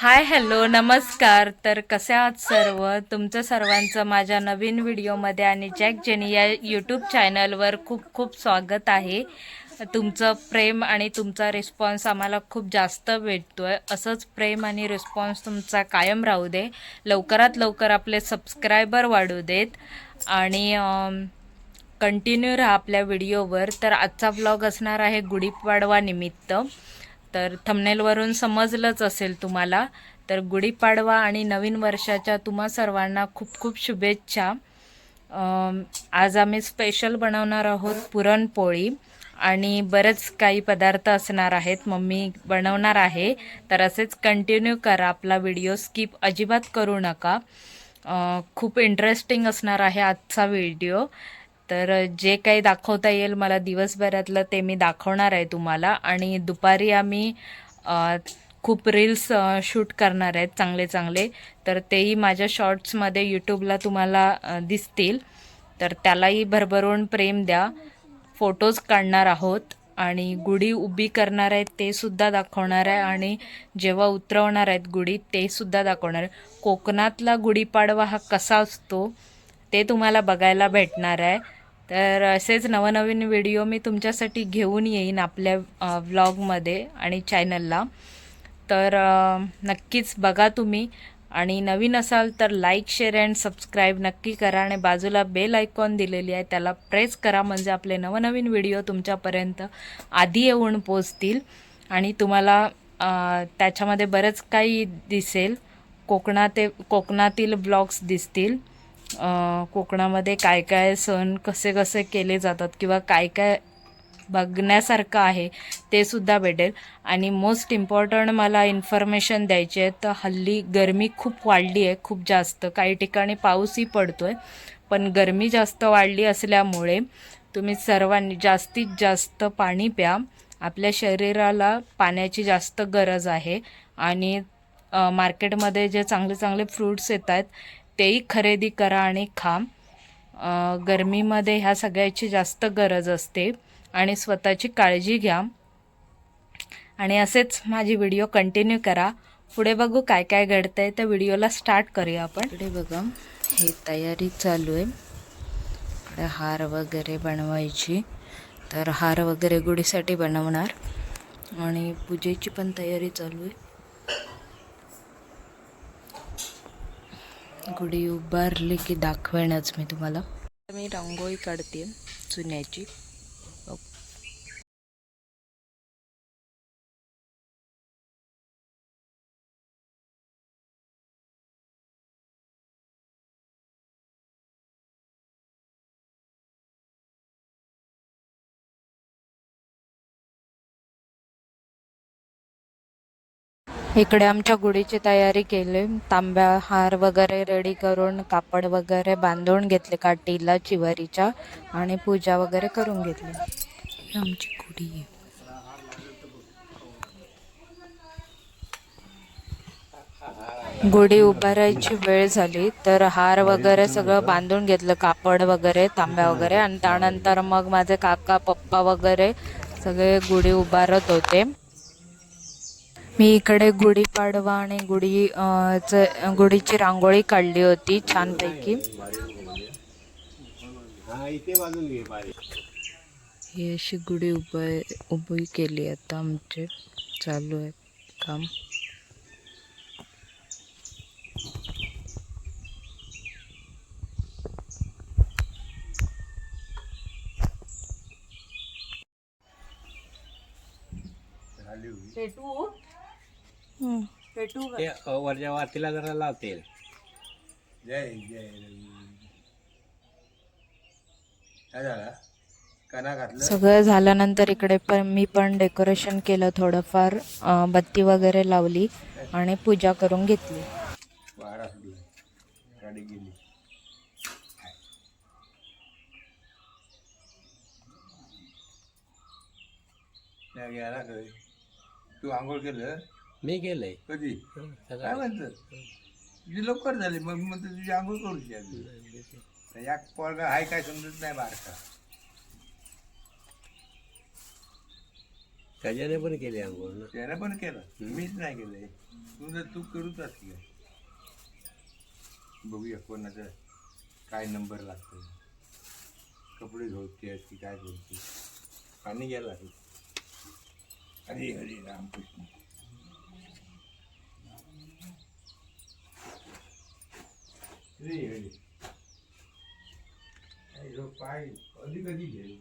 Hi hello नमस्कार. तर कसे आहात सर्व? तुमचं सर्वांचं माझ्या नवीन व्हिडिओमध्ये आणि जॅक जेनी या यूट्यूब चॅनलवर खूप खूप स्वागत आहे. तुमचं प्रेम आणि तुमचा रिस्पॉन्स आम्हाला खूप जास्त भेटतो आहे असंच प्रेम आणि रिस्पॉन्स तुमचा कायम राहू दे. लवकरात लवकर आपले सबस्क्रायबर वाढू देत. आणि कंटिन्यू राहा आपल्या व्हिडिओवर. तर आजचा ब्लॉग असणार आहे गुढीपाडवा निमित्त. तर थंबनेलवरून समजलंच असेल तुम्हाला. तर गुढीपाडवा आणि नवीन वर्षाच्या तुम्हा सर्वांना खूप खूप शुभेच्छा. आज आम्ही स्पेशल बनवणार आहोत पुरणपोळी. आणि बरेच काही पदार्थ असणार आहेत मम्मी बनवणार आहे. तर असेच कंटिन्यू करा आपला व्हिडिओ स्किप अजिबात करू नका. खूप इंटरेस्टिंग असणार आहे आजचा व्हिडिओ तर जे काही दाखवता येईल मला दिवसभरातलं ते मी दाखवणार आहे तुम्हाला. आणि दुपारी आम्ही खूप रील्स शूट करणार आहेत चांगले चांगले. तर तेही माझ्या शॉर्ट्समध्ये यूट्यूबला तुम्हाला दिसतील. तर त्यालाही भरभरून प्रेम द्या. फोटोज काढणार आहोत आणि गुढी उभी करणार आहेत ते सुद्धा दाखवणार आहे. आणि जेव्हा उतरवणार आहेत गुढी ते सुद्धा दाखवणार आहे. कोकणातला गुढीपाडवा हा कसा असतो ते तुम्हाला बघायला भेटणार आहे. तर असेच नवनवीन व्हिडिओ मी तुमच्यासाठी घेऊन येईन आपल्या व्लॉगमध्ये आणि चॅनलला. तर नक्कीच बघा तुम्ही. आणि नवीन असाल तर लाईक शेअर अँड सबस्क्राईब नक्की करा आणि बाजूला बेल आयकॉन दिलेली आहे त्याला प्रेस करा म्हणजे आपले नवनवीन व्हिडिओ तुमच्यापर्यंत आधी येऊन पोचतील. आणि तुम्हाला त्याच्यामध्ये बरंच काही दिसेल. कोकणात कोकणातील ब्लॉग्स दिसतील. कोकणामध्ये काय काय सण कसे कसे केले जातात किंवा काय काय बघण्यासारखं आहे ते सुद्धा भेटेल. आणि मोस्ट इम्पॉर्टंट मला इन्फॉर्मेशन द्यायची आहे तर हल्ली गरमी खूप वाढली आहे खूप जास्त. काही ठिकाणी पाऊसही पडतो आहे पण गरमी जास्त वाढली असल्यामुळे तुम्ही सर्वांनी जास्तीत जास्त पाणी प्या. आपल्या शरीराला पाण्याची जास्त गरज आहे. आणि मार्केटमध्ये जे चांगले चांगले फ्रूट्स येत आहेत तेही खरेदी करा आणि खा. गरमीमध्ये ह्या सगळ्याची जास्त गरज असते आणि स्वतःची काळजी घ्या. आणि असेच माझी व्हिडिओ कंटिन्यू करा. पुढे बघू काय काय घडतं आहे त्या व्हिडिओला स्टार्ट करूया आपण. पुढे बघा. हे तयारी चालू आहे. इकडे हार वगैरे बनवायची. तर हार वगैरे गुढीसाठी बनवणार. आणि पूजेची पण तयारी चालू आहे. गुढी उभारली की दाखवेनच मी तुम्हाला. मी रांगोळी काढते चुन्याची. इकडे आमच्या गुढीची तयारी केली. तांब्या हार वगैरे रेडी करून कापड वगैरे बांधून घेतले काठीला चिवारीच्या आणि पूजा वगैरे करून घेतली. ही आमची गुढी आहे. गुढी उभारायची वेळ झाली तर हार वगैरे सगळं बांधून घेतलं कापड वगैरे तांब्या वगैरे. आणि त्यानंतर मग माझे काका पप्पा वगैरे सगळे गुढी उभारत होते. मी इकडे गुढीपाडवा आणि गुढी च- गुढीची रांगोळी काढली होती छानपैकी. ही अशी गुढी उभी उभी केली आता आमचे. चालू आहे काम. हम्म. ते वरच्या वातीला जरा लावते जय जय. काय झालं? कना घातलं? सगळं झाल्यानंतर इकडे पण मी पण डेकोरेशन केलं थोडंफार अं, बत्ती वगैरे लावली आणि पूजा करून घेतली. वाडा सुटला. गाडी गेली. नाही गेला कधी? तू आंघोळ केलं? मी गेलंय. कधी? काय. म्हणतं? तुझी लवकर झाली मग म्हणतो तुझी आंघोळ करूची आधी. या पोरगा हाय काय समजत नाही बारका. त्याच्याने पण केली आंघोळ ना. त्याला पण केलं. मीच नाही केलंय. तू जर तू करूच असली बघूया कोणाचा काय नंबर लागतो कपडे धुवते की काय धुवते पाणी गेला हरे हरे रामकृष्ण. हरे हरे काय ह्यो पाय कधी कधी घेईल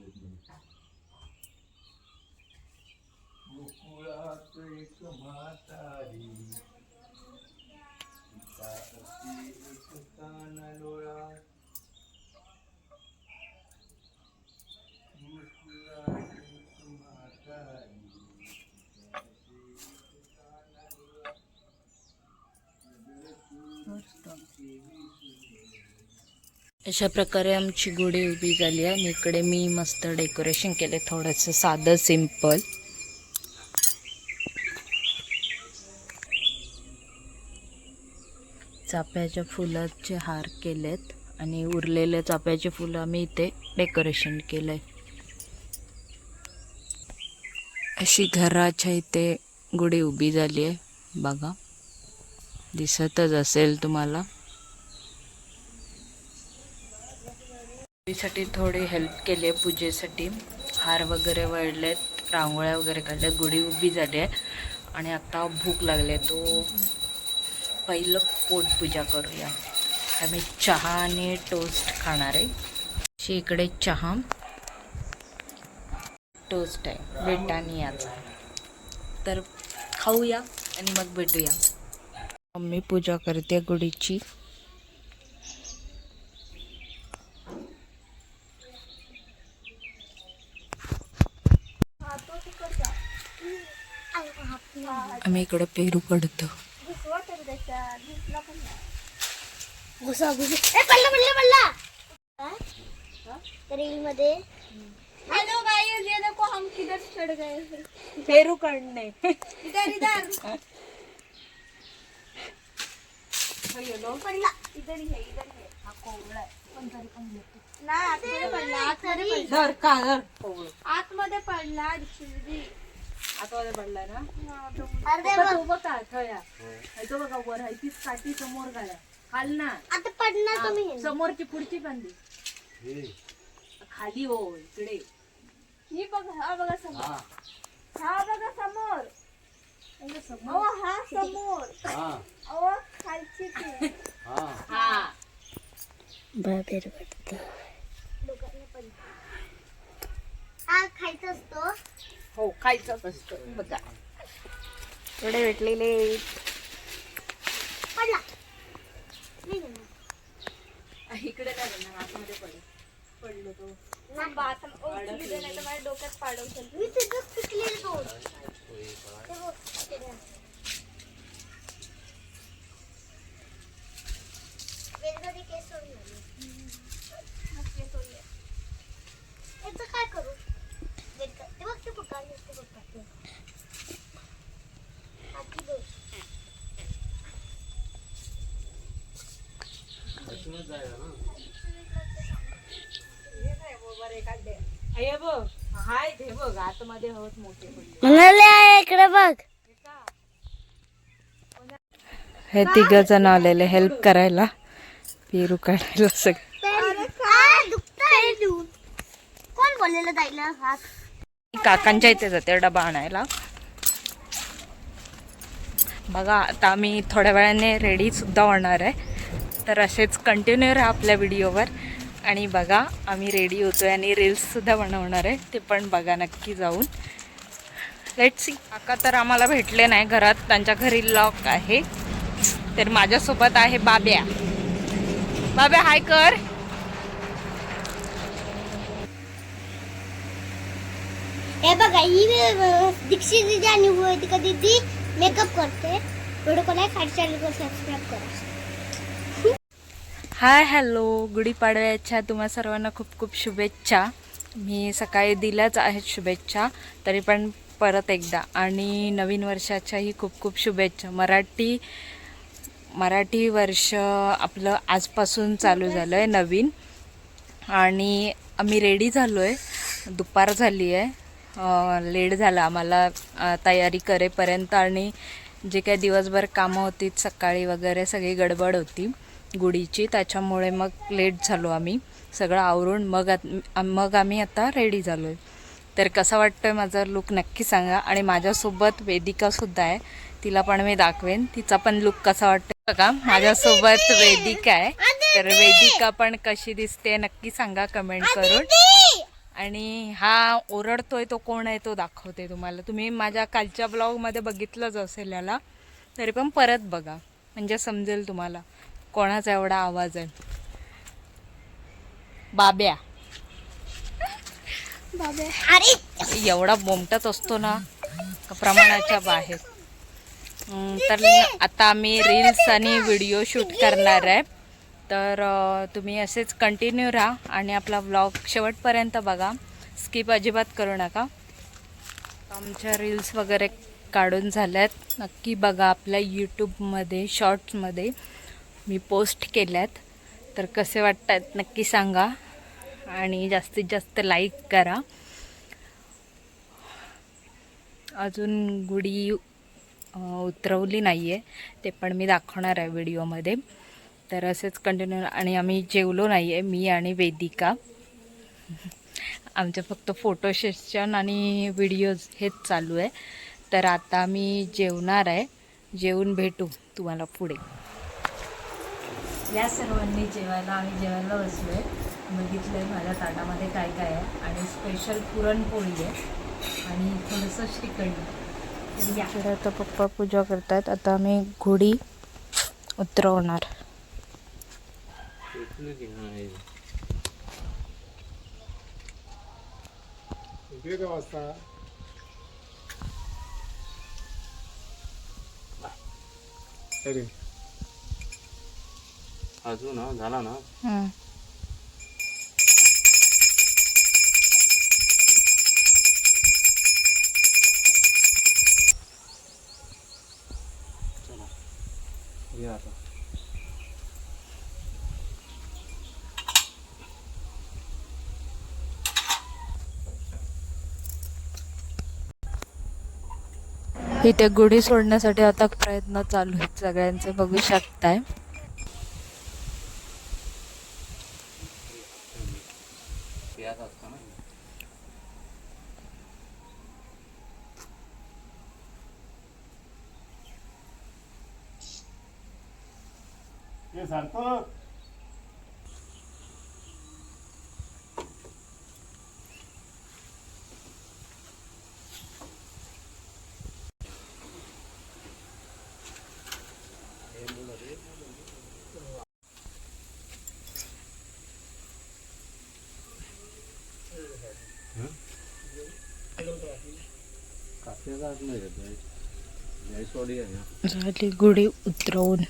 गोकुळात एक म्हातारी सीता अशी एक कानडोळा अशा प्रकारे आमची गुढी उभी झाली आहे आणि इकडे मी मस्त डेकोरेशन केले थोडंसं साधं सिंपल चाफ्याच्या फुलाचे हार केलेत आणि उरलेले चाफ्याचे फुलं आम्ही इथे डेकोरेशन केलं आहे अशी घराच्या इथे गुढी उभी झाली आहे बघा. दिसतच असेल तुम्हाला. साठी थोडी हेल्प केली आहे. पूजेसाठी हार वगैरे वळलेत रांगोळ्या वगैरे काढल्या गुढी उभी झाली आहे. आणि आता भूक लागली आहे. तो पहिलं पोटपूजा करूया. आम्ही चहा आणि टोस्ट खाणार आहे. अशी इकडे चहा. टोस्ट आहे. ब्रिटानियाचा. तर खाऊया आणि मग भेटूया. मम्मी पूजा करते गुढीची. आम्ही इकडे पेरू कडतो घुसा घुसा ए पडला पडला पडला रील मध्ये हेलो गाइस ये देखो हम किधर चढ़ गए. पेरू काढणे. इधर इधर. पडला इधर ही है इधर ही है हा कोवळा आहे. पण तरी पण येतो. नाही आतमध्ये पडला आतमध्ये पडला. धर का धर. आतमध्ये पडला चिरडी आतमध्ये पडलाय ना? तो बघा थया तो बघा वर आहे. तीच काठी समोर खाल ना. आता पडणार तुम्ही. समोरची पुढची कांदी खाली हो इकडे. ही बघा हा बघा समोर. हा. बघा समोर. अहो हा समोर. अहो खालची ती. हा. हा खायचा असतो. हो खायचंच असतं. बघा. थोडे भेटलेले नाही. इकडे काय करणार आतमध्ये पडेल पडलो तो. नाही डोक्यात पाडवशील. मी तिथंच पिकलेलं दोन. ते बघ, ते द्या. वेलगडी केस सोडून आले. मग केस सोडले. याचं काय करू वेलग- ते बघ ते बघ गाडी असते बघ टाकते. हाती बघ. हे बघ हाय ते बघ आतमध्ये हवत मोठे पडले इकडे बघ हे तिघ जण आलेले हेल्प करायला. पेरू काढायला सगळं. काकांच्या इथे जाते डबा आणायला. बघा आता आम्ही थोड्या वेळाने रेडी सुद्धा होणार आहे. तर असेच कंटिन्यू राहा आपल्या व्हिडिओवर. आणि बघा आम्ही रेडी होतो आहे आणि रील्ससुद्धा बनवणार आहे. ते पण बघा नक्की जाऊन. लेट सी काका तर आम्हाला भेटले नाही घरात. त्यांच्या घरी लॉक आहे. तर माझ्यासोबत आहे बाब्या. बाब्या हाय कर. हे बघा ही दीक्षित दिदी आणि कधी दिदी मेकअप करते. व्हिडिओ कोणा खाली चॅनल सबस्क्राईब करा. Hi hello. गुढीपाडव्याच्या तुम्हा सर्वांना खूप खूप शुभेच्छा. मी सकाळी दिल्याच आहेत शुभेच्छा तरी पण परत एकदा. आणि नवीन वर्षाच्याही खूप खूप शुभेच्छा. मराठी मराठी वर्ष आपलं आजपासून चालू झालं आहे नवीन. आणि आम्ही रेडी झालो आहे दुपार झाली आहे लेट झाला आम्हाला तयारी करेपर्यंत. आणि जे काही दिवसभर कामं होती सकाळी वगैरे सगळी गडबड होती. गुढीची. त्याच्यामुळे मग लेट झालो आम्ही. सगळं आवरून मग आत- मग आम्ही आता रेडी झालो आहे तर कसा वाटतोय माझा लुक नक्की सांगा. आणि माझ्यासोबत वेदिकासुद्धा आहे. तिला पण मी दाखवेन. तिचा पण लुक कसा वाटतोय बघा. माझ्यासोबत वेदिका आहे. तर वेदिका पण कशी दिसते नक्की सांगा कमेंट करून. आणि हा ओरडतोय तो कोण आहे तो दाखवते तुम्हाला. तुम्ही माझ्या कालच्या ब्लॉगमध्ये बघितलंच असेल याला. तरी पण परत बघा. म्हणजे समजेल तुम्हाला. कोणाचा एवढा आवाज आहे? बाब्या. बाबा अरे! एवढा बोमटच असतो ना प्रमाणाच्या बाहेर. तर आता आम्ही रील्स आणि व्हिडिओ शूट करणार आहे. तर तुम्ही असेच कंटिन्यू राहा आणि आपला व्लॉग शेवटपर्यंत बघा. स्किप अजिबात करू नका. आमच्या रील्स वगैरे काढून झाल्यात. नक्की बघा आपल्या यूट्यूबमध्ये शॉर्ट्समध्ये मी पोस्ट केल्यात. तर कसे वाटत आहेत नक्की सांगा. आणि जास्तीत जास्त लाईक करा. अजून गुढी उतरवली नाही आहे ते पण मी दाखवणार आहे व्हिडिओमध्ये. तर असेच कंटिन्यू आणि आम्ही जेवलो नाही आहे मी आणि वेदिका. आमचे फक्त फोटो सेशन आणि व्हिडिओज हेच चालू आहे. तर आता आम्ही जेवणार आहे. जेवून भेटू तुम्हाला पुढे. या सर्वांनी जेवायला आम्ही जेवायला बसलो आहे बघितलं आहे माझ्या ताटामध्ये काय काय आहे. आणि स्पेशल पुरणपोळी आहे. आणि थोडंसं श्रीखंड. तर आता पप्पा पूजा करतात आता आम्ही घोडी उतरवणार. अरे. अजून हा झाला ना? हम्म. या आता. इथे गुढी सोडण्यासाठी आता प्रयत्न चालू आहेत सगळ्यांचे बघू शकताय. यात असतं ना कापण्याचा आत नाही येत सोडी आहे ना झाली गुढी उतरवून.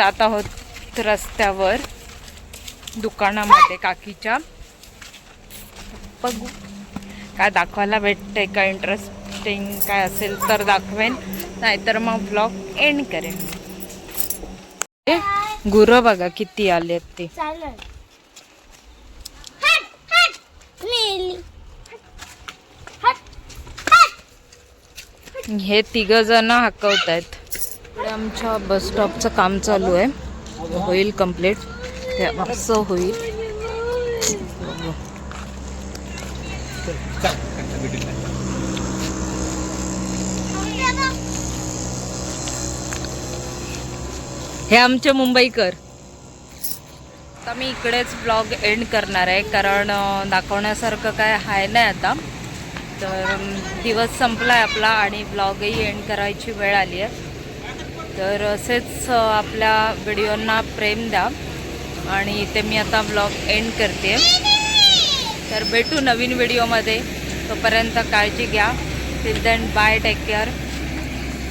जात आहोत रस्त्यावर दुकानामध्ये काकीच्या. बघू. काय दाखवायला भेटतंय का इंटरेस्टिंग काय असेल तर दाखवेन. नाहीतर मग ब्लॉग एंड करेन. गुरं बघा किती आलेत ते. हे तिघ जण हाकवत आहेत आमच्या बस स्टॉपचं काम चालू आहे. होईल कंप्लीट ते असं होईल. हे आमचे मुंबईकर. आता मी इकडेच ब्लॉग एंड करणार आहे. कारण दाखवण्यासारखं काय आहे नाही आता. तर दिवस संपला आहे आपला आणि ब्लॉगही एंड करायची वेळ आली आहे. तर असेच आपल्या व्हिडिओंना प्रेम द्या. आणि इथे मी आता ब्लॉग एंड करते तर भेटू नवीन व्हिडिओमध्ये. तोपर्यंत काळजी घ्या. Till then bye take care